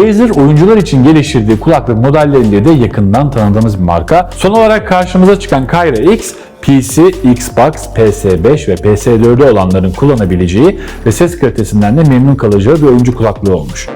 Razer oyuncular için geliştirdiği kulaklık modelleriyle de yakından tanıdığımız bir marka. Son olarak karşımıza çıkan Kyra X, PC, Xbox, PS5 ve PS4'ü olanların kullanabileceği ve ses kalitesinden de memnun kalacağı bir oyuncu kulaklığı olmuş.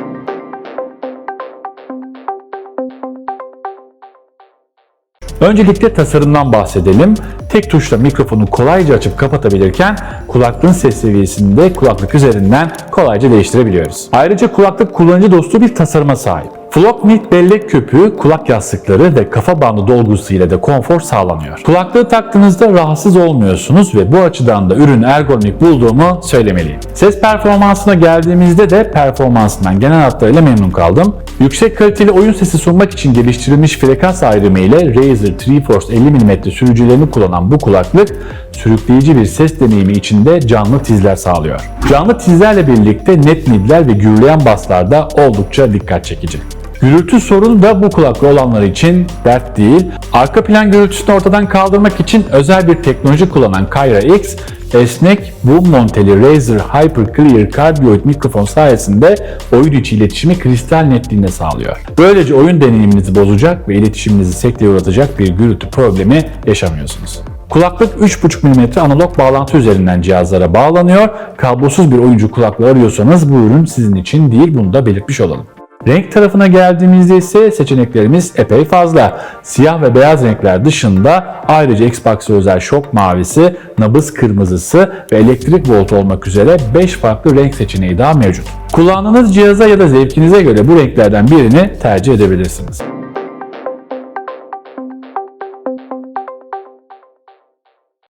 Öncelikle tasarımdan bahsedelim. Tek tuşla mikrofonu kolayca açıp kapatabilirken kulaklığın ses seviyesini de kulaklık üzerinden kolayca değiştirebiliyoruz. Ayrıca kulaklık kullanıcı dostu bir tasarıma sahip. Flockmate bellek köpüğü, kulak yastıkları ve kafa bandı dolgusu ile de konfor sağlanıyor. Kulaklığı taktığınızda rahatsız olmuyorsunuz ve bu açıdan da ürün ergonomik bulduğumu söylemeliyim. Ses performansına geldiğimizde de performansından genel hatlarıyla memnun kaldım. Yüksek kaliteli oyun sesi sunmak için geliştirilmiş frekans ayrımı ile Razer TreeForce 50 mm sürücülerini kullanan bu kulaklık sürükleyici bir ses deneyimi içinde canlı tizler sağlıyor. Canlı tizlerle birlikte net midler ve gürleyen baslar da oldukça dikkat çekici. Gürültü sorunu da bu kulaklı olanlar için dert değil. Arka plan gürültüsünü ortadan kaldırmak için özel bir teknoloji kullanan Kyra X, esnek boom monteli Razer Hyper Clear Cardioid mikrofon sayesinde oyun içi iletişimi kristal netliğinde sağlıyor. Böylece oyun deneyiminizi bozacak ve iletişiminizi sekteye uğratacak bir gürültü problemi yaşamıyorsunuz. Kulaklık 3.5 mm analog bağlantı üzerinden cihazlara bağlanıyor. Kablosuz bir oyuncu kulaklığı arıyorsanız bu ürün sizin için değil bunu da belirtmiş olalım. Renk tarafına geldiğimizde ise seçeneklerimiz epey fazla. Siyah ve beyaz renkler dışında ayrıca Xbox'a özel şok mavisi, nabız kırmızısı ve elektrik volt olmak üzere 5 farklı renk seçeneği daha mevcut. Kullandığınız cihaza ya da zevkinize göre bu renklerden birini tercih edebilirsiniz.